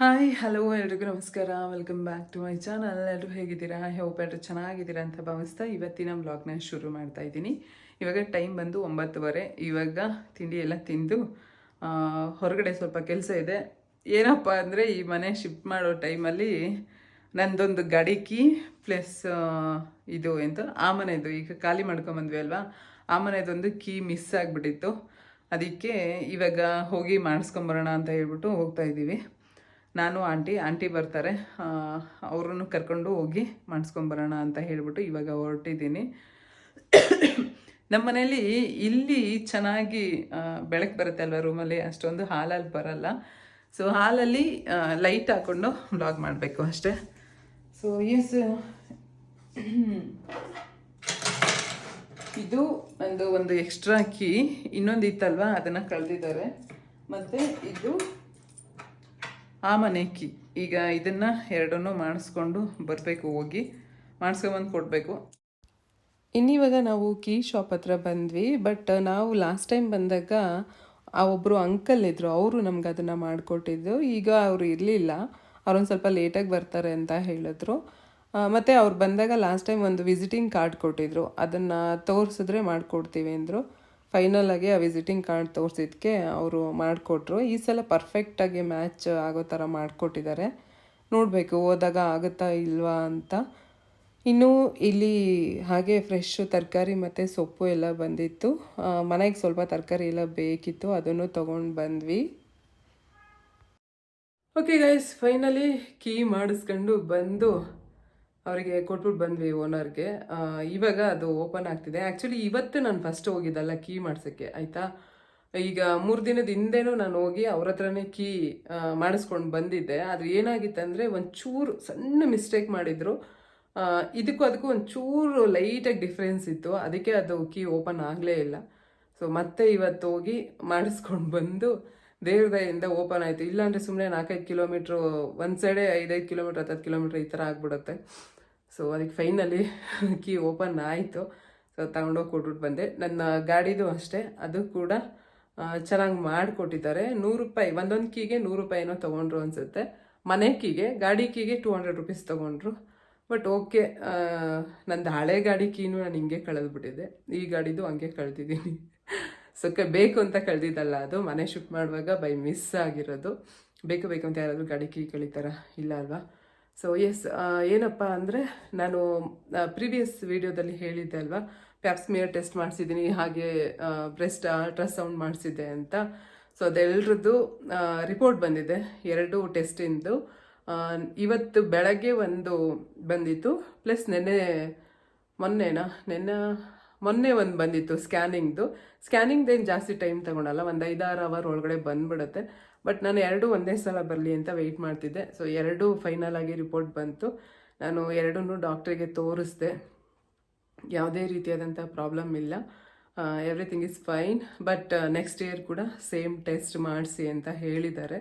Hi hello ಎಲ್ರಿಗೂ ನಮಸ್ಕಾರ. Welcome back to my channel ಎಲ್ಲರೂ ಹೇಗಿದ್ದೀರಾ? ಹೋಪ್ ಎಲ್ಲರೂ ಚೆನ್ನಾಗಿದ್ದೀರಾ ಅಂತ ಭಾವಿಸ್ತಾ ಇವತ್ತಿನ ವ್ಲಾಗ್ನ ಶುರು ಮಾಡ್ತಾ ಇದ್ದೀನಿ. ಇವಾಗ ಟೈಮ್ ಬಂದು ಒಂಬತ್ತುವರೆ. ಇವಾಗ ತಿಂಡಿ ಎಲ್ಲ ತಿಂದು ಹೊರಗಡೆ ಸ್ವಲ್ಪ ಕೆಲಸ ಇದೆ. ಏನಪ್ಪ ಅಂದರೆ ಈ ಮನೆ ಶಿಫ್ಟ್ ಮಾಡೋ ಟೈಮಲ್ಲಿ ನಂದೊಂದು ಗಾಡಿ ಪ್ಲಸ್ ಇದು ಎಂತ, ಆ ಮನೆದು. ಈಗ ಖಾಲಿ ಮಾಡ್ಕೊಂಬಂದ್ವಿ ಅಲ್ವಾ? ಆ ಮನೆದೊಂದು ಕೀ ಮಿಸ್ ಆಗಿಬಿಟ್ಟಿತ್ತು. ಅದಕ್ಕೆ ಇವಾಗ ಹೋಗಿ ಮಾಡಿಸ್ಕೊಂಬರೋಣ ಅಂತ ಹೇಳ್ಬಿಟ್ಟು ಹೋಗ್ತಾ ಇದ್ದೀವಿ. ನಾನು ಆಂಟಿ ಆಂಟಿ ಬರ್ತಾರೆ. ಅವ್ರನ್ನು ಕರ್ಕೊಂಡು ಹೋಗಿ ಮಾಡಿಸ್ಕೊಂಬರೋಣ ಅಂತ ಹೇಳಿಬಿಟ್ಟು ಇವಾಗ ಹೊರಟಿದ್ದೀನಿ. ನಮ್ಮ ಮನೇಲಿ ಇಲ್ಲಿ ಚೆನ್ನಾಗಿ ಬೆಳಕು ಬರುತ್ತೆ ಅಲ್ವ ರೂಮಲ್ಲಿ? ಅಷ್ಟೊಂದು ಹಾಲಲ್ಲಿ ಬರಲ್ಲ. ಸೊ ಹಾಲಲ್ಲಿ ಲೈಟ್ ಹಾಕ್ಕೊಂಡು ಬ್ಲಾಗ್ ಮಾಡಬೇಕು ಅಷ್ಟೇ. ಸೊ ಎಸ್ ಇದು ಒಂದು ಒಂದು ಎಕ್ಸ್ಟ್ರಾ ಕೀ ಇನ್ನೊಂದು ಇತ್ತಲ್ವ ಅದನ್ನು ಕಳೆದಿದ್ದಾರೆ. ಮತ್ತು ಇದು ಆ ಮನೆ ಕಿ ಈಗ ಇದನ್ನ ಎರಡನ್ನೂ ಮಾಡಿಸ್ಕೊಂಡು ಬರಬೇಕು, ಹೋಗಿ. ಮಾಡಿಸ್ಕೊಂಬಂದು ಕೊಡಬೇಕು. ಇನ್ನಿವಾಗ ನಾವು ಕೀ ಶಾಪ್ ಹತ್ರ ಬಂದ್ವಿ, ಬಟ್ ನಾವು ಲಾಸ್ಟ್ ಟೈಮ್ ಬಂದಾಗ ಆ ಒಬ್ಬರು ಅಂಕಲ್ ಇದ್ರು, ಅವರು ನಮ್ಗೆ ಅದನ್ನು ಮಾಡಿಕೊಟ್ಟಿದ್ದು. ಈಗ ಅವರು ಇರಲಿಲ್ಲ. ಅವ್ರೊಂದು ಸ್ವಲ್ಪ ಲೇಟಾಗಿ ಬರ್ತಾರೆ ಅಂತ ಹೇಳಿದ್ರು. ಮತ್ತೆ ಅವ್ರು ಬಂದಾಗ ಲಾಸ್ಟ್ ಟೈಮ್ ಒಂದು ವಿಸಿಟಿಂಗ್ ಕಾರ್ಡ್ ಕೊಟ್ಟಿದ್ರು. ಅದನ್ನು ತೋರಿಸಿದ್ರೆ ಮಾಡಿಕೊಡ್ತೀವಿ ಅಂದರು. ಫೈನಲ್ ಆಗಿ ಆ ವಿಸಿಟಿಂಗ್ ಕಾರ್ಡ್ ತೋರಿಸಿದ್ಕೆ ಅವರು ಮಾಡಿಕೊಟ್ರು. ಈ ಸಲ ಪರ್ಫೆಕ್ಟಾಗಿ ಮ್ಯಾಚ್ ಆಗೋ ಥರ ಮಾಡಿಕೊಟ್ಟಿದ್ದಾರೆ. ನೋಡಬೇಕು, ಹೋದಾಗ ಆಗುತ್ತಾ ಇಲ್ವಾ ಅಂತ. ಇನ್ನು ಇಲ್ಲಿ ಹಾಗೆ ಫ್ರೆಶ್ ತರಕಾರಿ ಮತ್ತು ಸೊಪ್ಪು ಎಲ್ಲ ಬಂದಿತ್ತು. ಮನೆಗೆ ಸ್ವಲ್ಪ ತರಕಾರಿ ಎಲ್ಲ ಬೇಕಿತ್ತು, ಅದನ್ನು ತೊಗೊಂಡು ಬಂದ್ವಿ. ಓಕೆ ಗೈಸ್ ಫೈನಲಿ ಕೀ ಮಾಡಿಸ್ಕೊಂಡು ಬಂದು ಅವರಿಗೆ ಕೊಟ್ಬಿಟ್ಟು ಬಂದ್ವಿ ಓನರ್ಗೆ. ಇವಾಗ ಅದು ಓಪನ್ ಆಗ್ತಿದೆ. ಆ್ಯಕ್ಚುಲಿ ಇವತ್ತು ನಾನು ಫಸ್ಟ್ ಹೋಗಿದ್ದಲ್ಲ ಕೀ ಮಾಡ್ಸೋಕ್ಕೆ, ಆಯಿತಾ? ಈಗ ಮೂರು ದಿನದ ಹಿಂದೆನೂ ನಾನು ಹೋಗಿ ಅವ್ರ ಹತ್ರನೇ ಕೀ ಮಾಡಿಸ್ಕೊಂಡು ಬಂದಿದ್ದೆ. ಆದರೆ ಏನಾಗಿತ್ತಂದರೆ ಒಂಚೂರು ಸಣ್ಣ ಮಿಸ್ಟೇಕ್ ಮಾಡಿದ್ರು. ಇದಕ್ಕೂ ಅದಕ್ಕೂ ಒಂಚೂರು ಲೈಟಾಗಿ ಡಿಫ್ರೆನ್ಸ್ ಇತ್ತು. ಅದಕ್ಕೆ ಅದು ಕೀ ಓಪನ್ ಆಗಲೇ ಇಲ್ಲ. ಸೊ ಮತ್ತೆ ಇವತ್ತು ಹೋಗಿ ಮಾಡಿಸ್ಕೊಂಡು ಬಂದು ದೇವ್ರ ದಯೆಯಿಂದ ಓಪನ್ ಆಯಿತು. ಇಲ್ಲಾಂದರೆ ಸುಮ್ಮನೆ ನಾಲ್ಕೈದು ಕಿಲೋಮೀಟ್ರು ಒಂದು ಸೈಡೆ ಐದೈದು ಕಿಲೋಮೀಟ್ರ್ ಹತ್ತು ಕಿಲೋಮೀಟ್ರ್ ಈ ಥರ ಆಗ್ಬಿಡುತ್ತೆ. ಸೊ ಅದಕ್ಕೆ ಫೈನಲಿ ಕೀ ಓಪನ್ ಆಯಿತು. ಸೊ ತಗೊಂಡೋಗಿ ಕೊಟ್ಬಿಟ್ಟು ಬಂದೆ. ನನ್ನ ಗಾಡಿದು ಅಷ್ಟೇ. ಅದು ಕೂಡ ಚೆನ್ನಾಗಿ ಮಾಡಿಕೊಟ್ಟಿದ್ದಾರೆ. ನೂರು ರೂಪಾಯಿ, ಒಂದೊಂದು ಕೀಗೆ ನೂರು ರೂಪಾಯಿನೋ ತೊಗೊಂಡ್ರು ಅನಿಸುತ್ತೆ. ಮನೆ ಕೀಗೆ ಗಾಡಿ ಕೀಗೆ ಟೂ ಹಂಡ್ರೆಡ್ ರುಪೀಸ್ ತೊಗೊಂಡ್ರು. ಬಟ್ ಓಕೆ ನಂದು ಹಳೆ ಗಾಡಿ ಕೀನು ನಾನು ಹಿಂಗೆ ಕಳೆದ್ಬಿಟ್ಟಿದ್ದೆ. ಈ ಗಾಡಿದು ಹಂಗೆ ಕಳೆದಿದ್ದೀನಿ. ಸೊ ಬೇಕು ಅಂತ ಕಳೆದಿದ್ದಲ್ಲ ಅದು. ಮನೆ ಶಿಫ್ಟ್ ಮಾಡುವಾಗ ಬೈ ಮಿಸ್ ಆಗಿರೋದು. ಬೇಕು ಬೇಕು ಅಂತ ಯಾರಾದರೂ ಗಾಡಿ ಕೀ ಕಳೀತಾರ? ಇಲ್ಲ ಅಲ್ವಾ? ಸೊ ಎಸ್ ಏನಪ್ಪ ಅಂದರೆ ನಾನು ಪ್ರೀವಿಯಸ್ ವಿಡಿಯೋದಲ್ಲಿ ಹೇಳಿದ್ದೆ ಅಲ್ವಾ? ಪ್ಯಾಪ್ಸ್ಮಿಯರ್ ಟೆಸ್ಟ್ ಮಾಡಿಸಿದ್ದೀನಿ ಹಾಗೆ ಬ್ರೆಸ್ಟ್ ಅಲ್ಟ್ರಾಸೌಂಡ್ ಮಾಡಿಸಿದ್ದೆ ಅಂತ. ಸೊ ಅದೆಲ್ಲರದ್ದು ರಿಪೋರ್ಟ್ ಬಂದಿದೆ. ಎರಡು ಟೆಸ್ಟಿಂದು ಇವತ್ತು ಬೆಳಗ್ಗೆ ಒಂದು ಬಂದಿತ್ತು. ಪ್ಲಸ್ ನೆನ್ನೆ, ಮೊನ್ನೆನಾ? ನೆನ್ನೆ, ಮೊನ್ನೆ ಒಂದು ಬಂದಿತ್ತು ಸ್ಕ್ಯಾನಿಂಗ್ದು ಸ್ಕ್ಯಾನಿಂಗ್ದೇನು ಜಾಸ್ತಿ ಟೈಮ್ ತಗೊಳಲ್ಲ. ಒಂದು ಐದಾರು ಅವರ್ ಒಳಗಡೆ ಬಂದ್ಬಿಡುತ್ತೆ. ಬಟ್ ನಾನು ಎರಡೂ ಒಂದೇ ಸಲ ಬರಲಿ ಅಂತ ವೆಯ್ಟ್ ಮಾಡ್ತಿದ್ದೆ. ಸೊ ಎರಡು ಫೈನಲ್ ಆಗಿ ರಿಪೋರ್ಟ್ ಬಂತು. ನಾನು ಎರಡನ್ನೂ ಡಾಕ್ಟ್ರಿಗೆ ತೋರಿಸ್ದೆ. ಯಾವುದೇ ರೀತಿಯಾದಂಥ ಪ್ರಾಬ್ಲಮ್ ಇಲ್ಲ. Everything is fine but next year ಕೂಡ ಸೇಮ್ ಟೆಸ್ಟ್ ಮಾಡಿಸಿ ಅಂತ ಹೇಳಿದ್ದಾರೆ.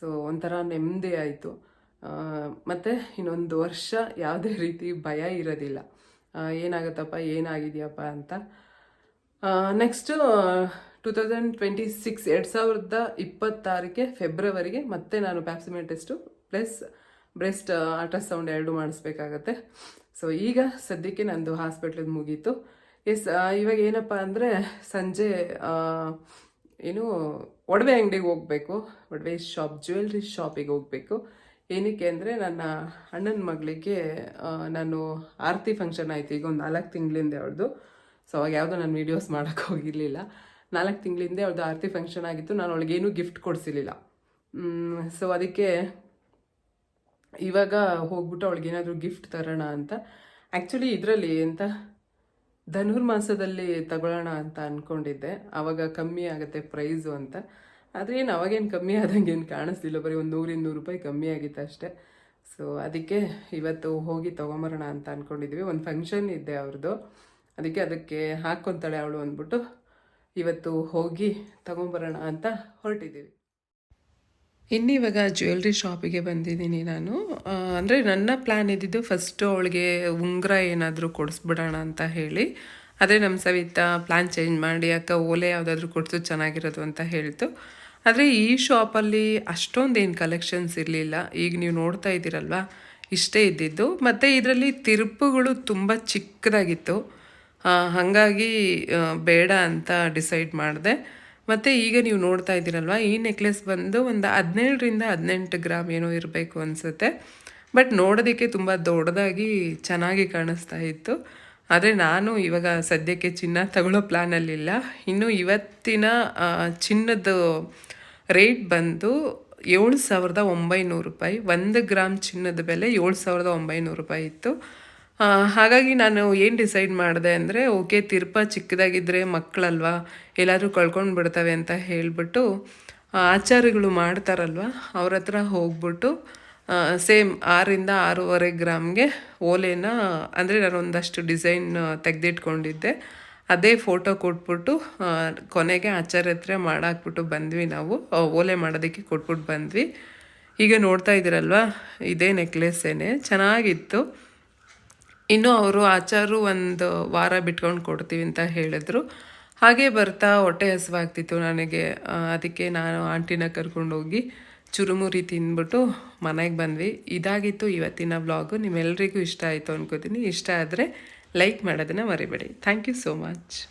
ಸೊ ಒಂಥರ ನೆಮ್ಮದಿ ಆಯಿತು. ಮತ್ತು ಇನ್ನೊಂದು ವರ್ಷ ಯಾವುದೇ ರೀತಿ ಭಯ ಇರೋದಿಲ್ಲ. ಏನಾಗುತ್ತಪ್ಪ, ಏನಾಗಿದೆಯಪ್ಪ ಅಂತ. Next two thousand twenty six ಎರಡು ಸಾವಿರದ ಇಪ್ಪತ್ತಾರಕ್ಕೆ ಫೆಬ್ರವರಿಗೆ ಮತ್ತೆ ನಾನು pap smear test plus breast ultrasound ಎರಡು ಮಾಡಿಸ್ಬೇಕಾಗತ್ತೆ. ಸೊ ಈಗ ಸದ್ಯಕ್ಕೆ ನಂದು ಹಾಸ್ಪಿಟ್ಲಿಗೆ ಮುಗೀತು. ಎಸ್ ಇವಾಗ ಏನಪ್ಪ ಅಂದರೆ ಸಂಜೆ ಏನು ಒಡವೆ ಅಂಗಡಿಗೆ ಹೋಗಬೇಕು. ಒಡವೆ ಶಾಪ್ ಜ್ಯುವೆಲ್ರಿ ಶಾಪಿಗೆ ಹೋಗಬೇಕು. ಏನಕ್ಕೆ ಅಂದರೆ ನನ್ನ ಅಣ್ಣನ ಮಗಳಿಗೆ ನಾನು ಆರತಿ ಫಂಕ್ಷನ್ ಆಯಿತು ಈಗ ಒಂದು ನಾಲ್ಕು ತಿಂಗಳಿಂದ ಅವ್ರದ್ದು ಸೊ ಅವಾಗ ಯಾವುದೋ ನಾನು ವೀಡಿಯೋಸ್ ಮಾಡೋಕ್ಕೆ ಹೋಗಿರಲಿಲ್ಲ. ನಾಲ್ಕು ತಿಂಗಳಿಂದ ಅವ್ಳದ್ದು ಆರತಿ ಫಂಕ್ಷನ್ ಆಗಿತ್ತು. ನಾನು ಅವಳಿಗೇನು ಗಿಫ್ಟ್ ಕೊಡಿಸಿರ್ಲಿಲ್ಲ. ಸೊ ಅದಕ್ಕೆ ಇವಾಗ ಹೋಗ್ಬಿಟ್ಟು ಅವಳಿಗೆ ಏನಾದರೂ ಗಿಫ್ಟ್ ತರೋಣ ಅಂತ. ಆ್ಯಕ್ಚುಲಿ ಇದರಲ್ಲಿ ಎಂತ ಧನುರ್ಮಾಸದಲ್ಲಿ ತಗೊಳ್ಳೋಣ ಅಂತ ಅಂದ್ಕೊಂಡಿದ್ದೆ ಆವಾಗ ಕಮ್ಮಿ ಆಗುತ್ತೆ ಪ್ರೈಸು ಅಂತ. ಆದರೆ ಏನು, ಅವಾಗೇನು ಕಮ್ಮಿ ಆದಂಗೆ ಏನು ಕಾಣಿಸ್ತಿಲ್ಲ ಬರೀ ಒಂದು ನೂರಿಂದ ನೂರು ರೂಪಾಯಿ ಕಮ್ಮಿ ಆಗಿತ್ತು ಅಷ್ಟೇ. ಸೊ ಅದಕ್ಕೆ ಇವತ್ತು ಹೋಗಿ ತೊಗೊಂಬರೋಣ ಅಂತ ಅಂದ್ಕೊಂಡಿದ್ವಿ ಒಂದು ಫಂಕ್ಷನ್ ಇದೆ ಅವ್ರದ್ದು ಅದಕ್ಕೆ ಅದಕ್ಕೆ ಹಾಕ್ಕೊತಾಳೆ ಅವಳು ಅಂದ್ಬಿಟ್ಟು ಇವತ್ತು ಹೋಗಿ ತಗೊಂಬರೋಣ ಅಂತ ಹೊರಟಿದ್ದೀವಿ. ಇನ್ನಿವಾಗ ಜ್ಯುವೆಲ್ರಿ ಶಾಪಿಗೆ ಬಂದಿದ್ದೀನಿ ನಾನು. ಅಂದರೆ ನನ್ನ ಪ್ಲ್ಯಾನ್ ಇದ್ದಿದ್ದು ಫಸ್ಟು ಅವಳಿಗೆ ಉಂಗುರ ಏನಾದರೂ ಕೊಡಿಸ್ಬಿಡೋಣ ಅಂತ ಹೇಳಿ. ಆದರೆ ನಮ್ಮ ಸವಿತಾ ಪ್ಲ್ಯಾನ್ ಚೇಂಜ್ ಮಾಡಿ, ಅಕ್ಕ ಓಲೆ ಯಾವುದಾದ್ರೂ ಕೊಡಿಸು ಚೆನ್ನಾಗಿರೋದು ಅಂತ ಹೇಳ್ತು. ಆದರೆ ಈ ಶಾಪಲ್ಲಿ ಅಷ್ಟೊಂದು ಏನು ಕಲೆಕ್ಷನ್ಸ್ ಇರಲಿಲ್ಲ. ಈಗ ನೀವು ನೋಡ್ತಾ ಇದ್ದೀರಲ್ವಾ? ಇಷ್ಟೇ ಇದ್ದಿದ್ದು. ಮತ್ತು ಇದರಲ್ಲಿ ತಿರುಪುಗಳು ತುಂಬ ಚಿಕ್ಕದಾಗಿತ್ತು. ಹಾಗಾಗಿ ಬೇಡ ಅಂತ ಡಿಸೈಡ್ ಮಾಡಿದೆ. ಮತ್ತು ಈಗ ನೀವು ನೋಡ್ತಾ ಇದ್ದೀರಲ್ವ, ಈ ನೆಕ್ಲೆಸ್ ಬಂದು ಒಂದು ಹದಿನೇಳರಿಂದ ಹದಿನೆಂಟು ಗ್ರಾಮ್ ಏನೋ ಇರಬೇಕು ಅನಿಸುತ್ತೆ. ಬಟ್ ನೋಡೋದಕ್ಕೆ ತುಂಬ ದೊಡ್ಡದಾಗಿ ಚೆನ್ನಾಗಿ ಕಾಣಿಸ್ತಾ ಇತ್ತು. ಆದರೆ ನಾನು ಇವಾಗ ಸದ್ಯಕ್ಕೆ ಚಿನ್ನ ತಗೊಳ್ಳೋ ಪ್ಲ್ಯಾನಲ್ಲಿಲ್ಲ ಇನ್ನು ಇವತ್ತಿನ ಚಿನ್ನದ ರೇಟ್ ಬಂದು ಏಳು ಸಾವಿರದ ಒಂಬೈನೂರು ರೂಪಾಯಿ. ಒಂದು ಗ್ರಾಮ್ ಚಿನ್ನದ ಬೆಲೆ ಏಳು ಸಾವಿರದ ಒಂಬೈನೂರು ರೂಪಾಯಿ ಇತ್ತು. ಹಾಗಾಗಿ ನಾನು ಏನು ಡಿಸೈಡ್ ಮಾಡಿದೆ ಅಂದರೆ ಓಕೆ ತಿರ್ಪ ಚಿಕ್ಕದಾಗಿದ್ದರೆ ಮಕ್ಕಳಲ್ವಾ ಎಲ್ಲಾದರೂ ಕಳ್ಕೊಂಡು ಬಿಡ್ತವೆ ಅಂತ ಹೇಳಿಬಿಟ್ಟು ಆಚಾರ್ಯಗಳು ಮಾಡ್ತಾರಲ್ವ, ಅವ್ರ ಹತ್ರ ಹೋಗ್ಬಿಟ್ಟು ಸೇಮ್ ಆರಿಂದ ಆರೂವರೆ ಗ್ರಾಮ್ಗೆ ಓಲೆನ, ಅಂದರೆ ನಾನು ಒಂದಷ್ಟು ಡಿಸೈನ್ ತೆಗೆದಿಟ್ಕೊಂಡಿದ್ದೆ. ಅದೇ ಫೋಟೋ ಕೊಟ್ಬಿಟ್ಟು ಕೊನೆಗೆ ಆಚಾರ್ಯ ಹತ್ರ ಮಾಡಾಕ್ಬಿಟ್ಟು ಬಂದ್ವಿ ನಾವು. ಓಲೆ ಮಾಡೋದಕ್ಕೆ ಕೊಟ್ಬಿಟ್ಟು ಬಂದ್ವಿ. ಈಗ ನೋಡ್ತಾ ಇದ್ದೀರಲ್ವ, ಇದೇ ನೆಕ್ಲೆಸ್ಸೇನೆ ಚೆನ್ನಾಗಿತ್ತು. ಇನ್ನು ಅವರು ಆಚಾರು ಒಂದು ವಾರ ಬಿಟ್ಕೊಂಡು ಕೊಡ್ತೀವಿ ಅಂತ ಹೇಳಿದ್ರು. ಹಾಗೆ ಬರ್ತಾ ಹೊಟ್ಟೆ ಹಸಿವಾಗ್ತಿತ್ತು ನನಗೆ. ಅದಕ್ಕೆ ನಾನು ಆಂಟಿನ ಕರ್ಕೊಂಡೋಗಿ ಚುರುಮುರಿ ತಿಂದ್ಬಿಟ್ಟು ಮನೆಗೆ ಬಂದ್ವಿ. ಇದಾಗಿತ್ತು ಇವತ್ತಿನ ವ್ಲಾಗು. ನಿಮ್ಮೆಲ್ಲರಿಗೂ ಇಷ್ಟ ಆಯಿತು ಅನ್ಕೋತೀನಿ. ಇಷ್ಟ ಆದರೆ ಲೈಕ್ ಮಾಡೋದನ್ನು ಮರಿಬೇಡಿ. Thank you so much.